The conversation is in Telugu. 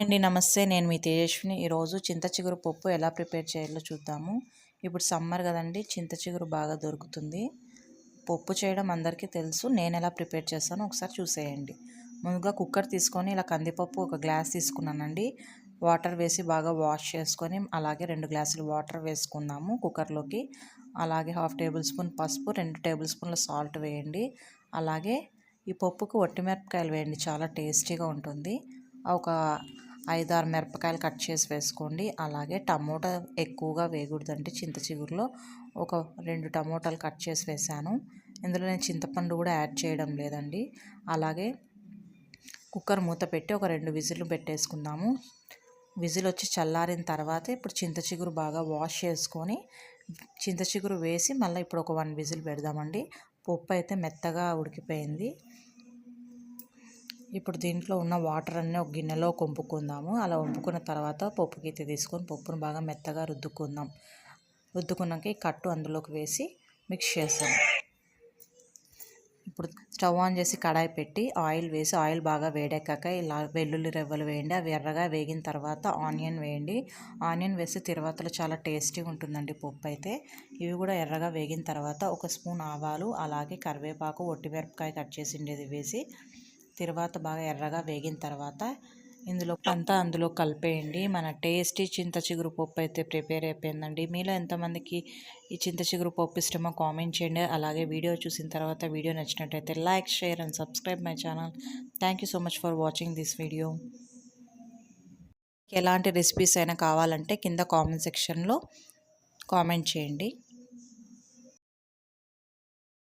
అండి నమస్తే. నేను మీ తేజస్విని. ఈరోజు చింత చిగురు పప్పు ఎలా ప్రిపేర్ చేయాలో చూద్దాము. ఇప్పుడు సమ్మర్ కదండి చింత చిగురు బాగా దొరుకుతుంది. పప్పు చేయడం అందరికీ తెలుసు. నేను ఎలా ప్రిపేర్ చేస్తానో ఒకసారి చూసేయండి. ముందుగా కుక్కర్ తీసుకొని ఇలా కందిపప్పు ఒక గ్లాస్ తీసుకున్నానండి. వాటర్ వేసి బాగా వాష్ చేసుకొని అలాగే రెండు గ్లాసులు వాటర్ వేసుకుందాము కుక్కర్లోకి. అలాగే హాఫ్ టేబుల్ స్పూన్ పసుపు రెండు టేబుల్ స్పూన్ల సాల్ట్ వేయండి. అలాగే ఈ పప్పుకు ఒట్టిమిరపకాయలు వేయండి. చాలా టేస్టీగా ఉంటుంది. ఒక ఐదారు మిరపకాయలు కట్ చేసి వేసుకోండి. అలాగే టమోటా ఎక్కువగా వేయకూడదండి. చింత చిగురులో ఒక రెండు టమోటాలు కట్ చేసి వేసాను. ఇందులో నేను చింతపండు కూడా యాడ్ చేయడం లేదండి. అలాగే కుక్కర్ మూత పెట్టి ఒక రెండు విజిల్లు పెట్టేసుకుందాము. విజిల్ వచ్చి చల్లారిన తర్వాత ఇప్పుడు చింత చిగురు బాగా వాష్ చేసుకొని చింత చిగురు వేసి మళ్ళీ ఇప్పుడు ఒక వన్ విజిల్ పెడదామండి. పప్పు అయితే మెత్తగా ఉడికిపోయింది. ఇప్పుడు దీంట్లో ఉన్న వాటర్ అన్నీ ఒక గిన్నెలో కొంపుకుందాము. అలా వంపుకున్న తర్వాత పప్పు గీత తీసుకొని పప్పును బాగా మెత్తగా రుద్దుకుందాం. రుద్దుకున్నాక ఈ కట్టు అందులోకి వేసి మిక్స్ చేస్తాం. ఇప్పుడు స్టవ్ ఆన్ చేసి కడాయి పెట్టి ఆయిల్ వేసి ఆయిల్ బాగా వేడెక్కాక ఇలా వెల్లుల్లి రెవ్వలు వేయండి. అవి ఎర్రగా వేగిన తర్వాత ఆనియన్ వేయండి. ఆనియన్ వేసి తిరువాతలో చాలా టేస్టీగా ఉంటుందండి పప్పు అయితే. ఇవి కూడా ఎర్రగా వేగిన తర్వాత ఒక స్పూన్ ఆవాలు అలాగే కరివేపాకు ఒట్టిమిరపకాయ కట్ చేసిండేది వేసి తర్వాత బాగా ఎర్రగా వేగిన తర్వాత ఇందులో అంతా అందులో కలిపేయండి. మన టేస్టీ చింత చిగురు పప్పు అయితే ప్రిపేర్ అయిపోయిందండి. మీలో ఎంతమందికి ఈ చింత చిగురు పప్పు ఇష్టమో కామెంట్ చేయండి. అలాగే వీడియో చూసిన తర్వాత వీడియో నచ్చినట్టయితే like share and subscribe my channel. Thank you so much for watching this video ఎలాంటి రెసిపీస్ అయినా కావాలంటే కింద కామెంట్ సెక్షన్లో కామెంట్ చేయండి.